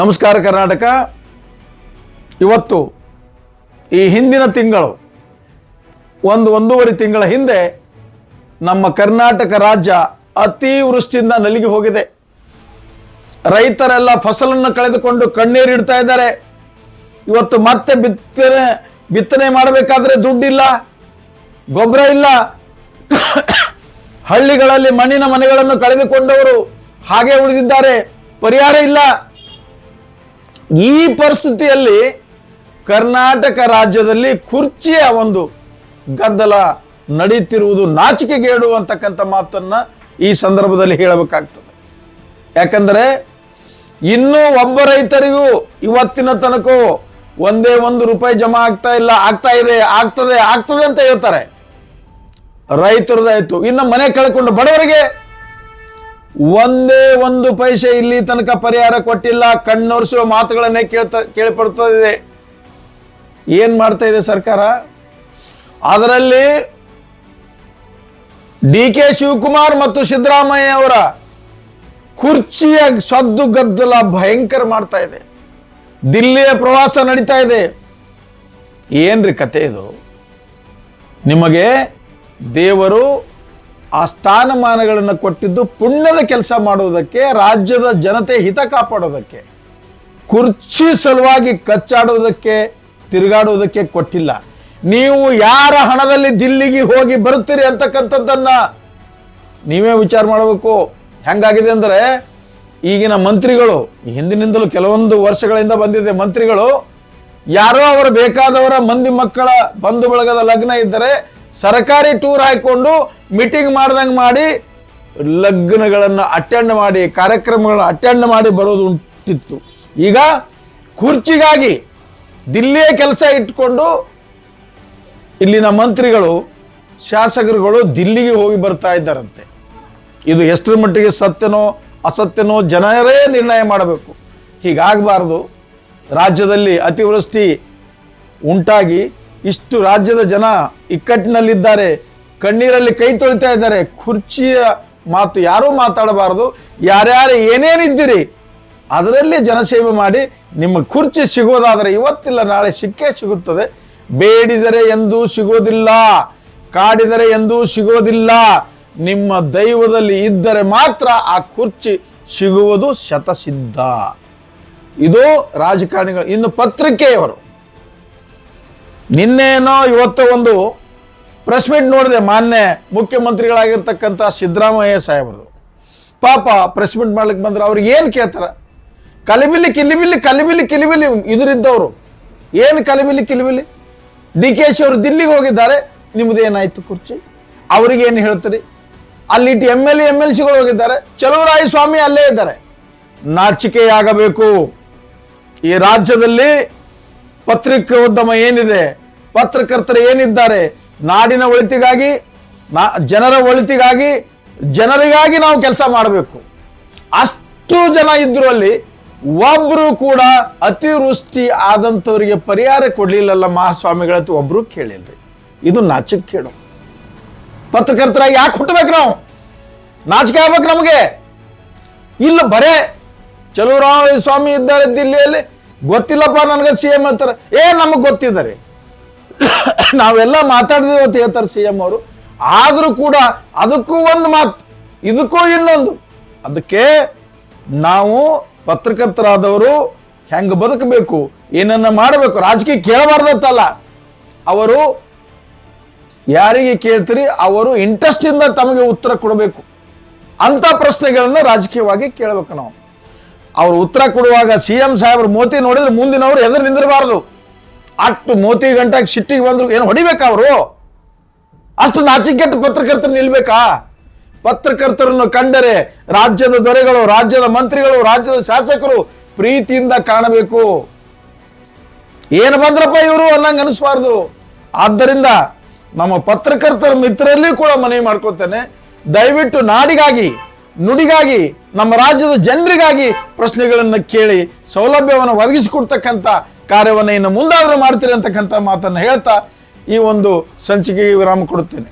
ನಮಸ್ಕಾರ ಕರ್ನಾಟಕ. ಇವತ್ತು ಈ ಹಿಂದಿನ ತಿಂಗಳು, ಒಂದು ಒಂದೂವರೆ ತಿಂಗಳ ಹಿಂದೆ ನಮ್ಮ ಕರ್ನಾಟಕ ರಾಜ್ಯ ಅತಿವೃಷ್ಟಿಯಿಂದ ನಲಿಗೆ ಹೋಗಿದೆ. ರೈತರೆಲ್ಲ ಫಸಲನ್ನು ಕಳೆದುಕೊಂಡು ಕಣ್ಣೀರಿಡ್ತಾ ಇದ್ದಾರೆ. ಇವತ್ತು ಮತ್ತೆ ಬಿತ್ತನೆ ಬಿತ್ತನೆ ಮಾಡಬೇಕಾದ್ರೆ ದುಡ್ಡಿಲ್ಲ, ಗೊಬ್ಬರ ಇಲ್ಲ. ಹಳ್ಳಿಗಳಲ್ಲಿ ಮಣ್ಣಿನ ಮನೆಗಳನ್ನು ಕಳೆದುಕೊಂಡವರು ಹಾಗೆ ಉಳಿದಿದ್ದಾರೆ. ಪರಿಹಾರ ಇಲ್ಲ. ಈ ಪರಿಸ್ಥಿತಿಯಲ್ಲಿ ಕರ್ನಾಟಕ ರಾಜ್ಯದಲ್ಲಿ ಕುರ್ಚಿಯ ಒಂದು ಗದ್ದಲ ನಡೀತಿರುವುದು ನಾಚಿಕೆಗೇಡು ಅಂತಕ್ಕಂಥ ಮಾತನ್ನು ಈ ಸಂದರ್ಭದಲ್ಲಿ ಹೇಳಬೇಕಾಗ್ತದೆ. ಯಾಕಂದರೆ ಇನ್ನೂ ಒಬ್ಬ ರೈತರಿಗೂ ಇವತ್ತಿನ ತನಕ ಒಂದೇ ಒಂದು ರೂಪಾಯಿ ಜಮಾ ಆಗ್ತಾ ಇಲ್ಲ, ಆಗ್ತಾ ಇದೆ, ಆಗ್ತದೆ ಆಗ್ತದೆ ಅಂತ ಹೇಳ್ತಾರೆ. ರೈತರದಾಯ್ತು ಇನ್ನು ಮನೆ ಕಳ್ಕೊಂಡು ಬಡವರಿಗೆ ಒಂದೇ ಒಂದು ಪೈಸೆ ಇಲ್ಲಿ ತನಕ ಪರಿಹಾರ ಕೊಟ್ಟಿಲ್ಲ, ಕಣ್ಣೊರೆಸುವ ಮಾತುಗಳನ್ನೇ ಕೇಳ್ತಾ ಇದೆ ಏನ್ ಮಾಡ್ತಾ ಇದೆ ಸರ್ಕಾರ? ಅದರಲ್ಲಿ ಡಿ ಕೆ ಶಿವಕುಮಾರ್ ಮತ್ತು ಸಿದ್ದರಾಮಯ್ಯ ಅವರ ಕುರ್ಚಿಯ ಸದ್ದು ಗದ್ದಲ ಭಯಂಕರ ಮಾಡ್ತಾ ಇದೆ ದಿಲ್ಲಿಯ ಪ್ರವಾಸ ನಡೀತಾ ಇದೆ ಏನ್ರಿ ಕತೆ ಇದು? ನಿಮಗೆ ದೇವರು ಆ ಸ್ಥಾನಮಾನಗಳನ್ನು ಕೊಟ್ಟಿದ್ದು ಪುಣ್ಯದ ಕೆಲಸ ಮಾಡುವುದಕ್ಕೆ, ರಾಜ್ಯದ ಜನತೆ ಹಿತ ಕಾಪಾಡೋದಕ್ಕೆ, ಕುರ್ಚಿ ಸಲುವಾಗಿ ಕಚ್ಚಾಡುವುದಕ್ಕೆ ತಿರುಗಾಡುವುದಕ್ಕೆ ಕೊಟ್ಟಿಲ್ಲ. ನೀವು ಯಾರ ಹಣದಲ್ಲಿ ದಿಲ್ಲಿಗೆ ಹೋಗಿ ಬರುತ್ತೀರಿ ಅಂತಕ್ಕಂಥದ್ದನ್ನು ನೀವೇ ವಿಚಾರ ಮಾಡಬೇಕು. ಹೆಂಗಾಗಿದೆ ಅಂದರೆ, ಈಗಿನ ಮಂತ್ರಿಗಳು ಹಿಂದಿನಿಂದಲೂ ಕೆಲವೊಂದು ವರ್ಷಗಳಿಂದ ಬಂದಿದೆ ಮಂತ್ರಿಗಳು, ಯಾರೋ ಅವರು ಬೇಕಾದವರ ಮಂದಿ ಮಕ್ಕಳ ಬಂಧು ಬಳಗದ ಲಗ್ನ ಇದ್ದರೆ ಸರ್ಕಾರಿ ಟೂರ್ ಹಾಕಿಕೊಂಡು ಮೀಟಿಂಗ್ ಮಾಡ್ದಂಗೆ ಮಾಡಿ ಲಗ್ನಗಳನ್ನು ಅಟೆಂಡ್ ಮಾಡಿ, ಕಾರ್ಯಕ್ರಮಗಳನ್ನು ಅಟೆಂಡ್ ಮಾಡಿ ಬರೋದು ಉಂಟಿತ್ತು. ಈಗ ಕುರ್ಚಿಗಾಗಿ ದಿಲ್ಲಿಯ ಕೆಲಸ ಇಟ್ಕೊಂಡು ಇಲ್ಲಿನ ಮಂತ್ರಿಗಳು, ಶಾಸಕರುಗಳು ದಿಲ್ಲಿಗೆ ಹೋಗಿ ಬರ್ತಾ ಇದ್ದಾರಂತೆ. ಇದು ಎಷ್ಟರ ಮಟ್ಟಿಗೆ ಸತ್ಯನೋ ಅಸತ್ಯನೋ ಜನರೇ ನಿರ್ಣಯ ಮಾಡಬೇಕು. ಹೀಗಾಗಬಾರ್ದು. ರಾಜ್ಯದಲ್ಲಿ ಅತಿವೃಷ್ಟಿ ಉಂಟಾಗಿ ಇಷ್ಟು ರಾಜ್ಯದ ಜನ ಇಕ್ಕಟ್ಟಿನಲ್ಲಿದ್ದಾರೆ, ಕಣ್ಣೀರಲ್ಲಿ ಕೈ ತೊಳಿತಾ ಇದ್ದಾರೆ. ಕುರ್ಚಿಯ ಮಾತು ಯಾರೂ ಮಾತಾಡಬಾರದು. ಯಾರ್ಯಾರು ಏನೇನಿದ್ದೀರಿ, ಅದರಲ್ಲಿ ಜನಸೇವೆ ಮಾಡಿ ನಿಮ್ಮ ಕುರ್ಚಿ ಸಿಗೋದಾದರೆ ಇವತ್ತಿಲ್ಲ, ನಾಳೆ ಸಿಕ್ಕೇ ಸಿಗುತ್ತದೆ. ಬೇಡಿದರೆ ಎಂದೂ ಸಿಗೋದಿಲ್ಲ, ಕಾಡಿದರೆ ಎಂದೂ ಸಿಗೋದಿಲ್ಲ. ನಿಮ್ಮ ದೈವದಲ್ಲಿ ಇದ್ದರೆ ಮಾತ್ರ ಆ ಕುರ್ಚಿ ಸಿಗುವುದು ಶತಸಿದ್ಧ. ಇದು ರಾಜಕಾರಣಿಗಳು, ಇನ್ನು ಪತ್ರಿಕೆಯವರು. ನಿನ್ನೇನೋ ಇವತ್ತು ಒಂದು ಪ್ರೆಸ್ ಮೀಟ್ ನೋಡಿದೆ ಮಾನ್ಯ ಮುಖ್ಯಮಂತ್ರಿಗಳಾಗಿರ್ತಕ್ಕಂಥ ಸಿದ್ದರಾಮಯ್ಯ ಸಾಹೇಬ್ರದು. ಪಾಪ ಪ್ರೆಸ್ ಮೀಟ್ ಮಾಡ್ಲಿಕ್ಕೆ ಬಂದ್ರೆ ಅವ್ರಿಗೆ ಏನು ಕೇಳ್ತಾರೆ? ಕಲಿಬಿಲಿ, ಕಿಲಿಬಿಲಿ ಕಲಿಬಿಲಿ, ಕಿಲಿಬಿಲಿ ಇದರಿದ್ದವರು. ಏನು ಕಲಿಬಿಲಿ, ಕಿಲಿಬಿಲಿ? ಡಿ ಕೆ ಶಿ ಅವರು ದಿಲ್ಲಿಗೆ ಹೋಗಿದ್ದಾರೆ. ನಿಮ್ದು ಏನಾಯ್ತು ಕುರ್ಚಿ? ಅವ್ರಿಗೇನು ಹೇಳ್ತೀರಿ? ಅಲ್ಲಿ ಇಟ್ಟು M L A, M L ಸಿಗಳು ಹೋಗಿದ್ದಾರೆ. ಚಲುವರಾಯ ಸ್ವಾಮಿ ಅಲ್ಲೇ ಇದ್ದಾರೆ. ನಾಚಿಕೆಯಾಗಬೇಕು. ಈ ರಾಜ್ಯದಲ್ಲಿ ಪತ್ರಿಕೋದ್ಯಮ ಏನಿದೆ? ಪತ್ರಕರ್ತರು ಏನಿದ್ದಾರೆ? ನಾಡಿನ ಒಳಿತಿಗಾಗಿ, ನಾ, ಜನರ ಒಳಿತಿಗಾಗಿ, ಜನರಿಗಾಗಿ ನಾವು ಕೆಲಸ ಮಾಡಬೇಕು. ಅಷ್ಟು ಜನ ಇದ್ರು ಅಲ್ಲಿ ಒಬ್ರು ಕೂಡ ಅತಿವೃಷ್ಟಿ ಆದಂಥವರಿಗೆ ಪರಿಹಾರ ಕೊಡಲಿಲ್ಲಲ್ಲ ಮಹಾಸ್ವಾಮಿಗಳತ್ತು ಒಬ್ರು ಕೇಳಿಲ್ರಿ. ಇದು ನಾಚಿಕೆ ಕೇಳು. ಪತ್ರಕರ್ತರಾಗಿ ಯಾಕೆ ಹುಟ್ಟಬೇಕು ನಾವು? ನಾಚಿಕೆ ಆಗ್ಬೇಕು ನಮಗೆ? ಇಲ್ಲ ಬರೇ ಚಲುವರಾಯ ಸ್ವಾಮಿ ಇದ್ದಾರೆ ದಿಲ್ಲಿಯಲ್ಲಿ ಗೊತ್ತಿಲ್ಲಪ್ಪ ನನಗೆ ಸಿ ಎಂ ಹೇಳ್ತಾರೆ. ಏ, ನಮಗೆ ಗೊತ್ತಿದ್ದಾರೆ. ನಾವೆಲ್ಲ ಮಾತಾಡಿದ್ವಿ ಅಂತ ಹೇಳ್ತಾರೆ ಸಿ ಎಂ ಅವರು. ಆದರೂ ಕೂಡ ಅದಕ್ಕೂ ಒಂದು ಮಾತು, ಇದಕ್ಕೂ ಇನ್ನೊಂದು. ಅದಕ್ಕೆ ನಾವು ಪತ್ರಕರ್ತರಾದವರು ಹೆಂಗೆ ಬದುಕಬೇಕು, ಏನನ್ನ ಮಾಡಬೇಕು, ರಾಜಕೀಯ ಕೇಳಬಾರ್ದತ್ತಲ್ಲ. ಅವರು ಯಾರಿಗೆ ಕೇಳ್ತೀರಿ, ಅವರು ಇಂಟ್ರೆಸ್ಟಿಂದ ತಮಗೆ ಉತ್ತರ ಕೊಡಬೇಕು. ಅಂತ ಪ್ರಶ್ನೆಗಳನ್ನು ರಾಜಕೀಯವಾಗಿ ಕೇಳಬೇಕು ನಾವು. ಅವ್ರು ಉತ್ತರ ಕೊಡುವಾಗ ಸಿ ಎಂ ಸಾಹೇಬ್ರು ಮೋತಿ ನೋಡಿದ್ರೆ ಮುಂದಿನವರು ಎದುರು ನಿಂದಿರಬಾರ್ದು. ಅಷ್ಟು ಮೋತಿ ಗಂಟಾಗಿ ಸಿಟ್ಟಿಗೆ ಬಂದ್ರು ಏನು ಹೊಡಿಬೇಕಾ ಅವರು? ಅಷ್ಟು ನಾಚಿಕೆಟ್ಟು ಪತ್ರಕರ್ತರು ನಿಲ್ಬೇಕಾ? ಪತ್ರಕರ್ತರನ್ನು ಕಂಡರೆ ರಾಜ್ಯದ ದೊರೆಗಳು, ರಾಜ್ಯದ ಮಂತ್ರಿಗಳು, ರಾಜ್ಯದ ಶಾಸಕರು ಪ್ರೀತಿಯಿಂದ ಕಾಣಬೇಕು. ಏನು ಬಂದ್ರಪ್ಪ ಇವರು ಅನ್ನಂಗೆ ಅನಿಸ್ಬಾರ್ದು. ಆದ್ದರಿಂದ ನಮ್ಮ ಪತ್ರಕರ್ತರ ಮಿತ್ರರಲ್ಲಿ ಕೂಡ ಮನವಿ ಮಾಡ್ಕೊಳ್ತೇನೆ ದಯವಿಟ್ಟು ನಾಡಿಗಾಗಿ, ನುಡಿಗಾಗಿ ನಮ್ಮ ರಾಜ್ಯದ ಜನರಿಗಾಗಿ ಪ್ರಶ್ನೆಗಳನ್ನು ಕೇಳಿ ಸೌಲಭ್ಯವನ್ನು ಒದಗಿಸಿಕೊಡ್ತಕ್ಕಂಥ ಕಾರ್ಯವನ್ನು ಇನ್ನು ಮುಂದಾದರೂ ಮಾಡ್ತೀರಿ ಅಂತಕ್ಕಂಥ ಮಾತನ್ನು ಹೇಳ್ತಾ ಈ ಒಂದು ಸಂಚಿಕೆಗೆ ವಿರಾಮ ಕೊಡುತ್ತೇನೆ.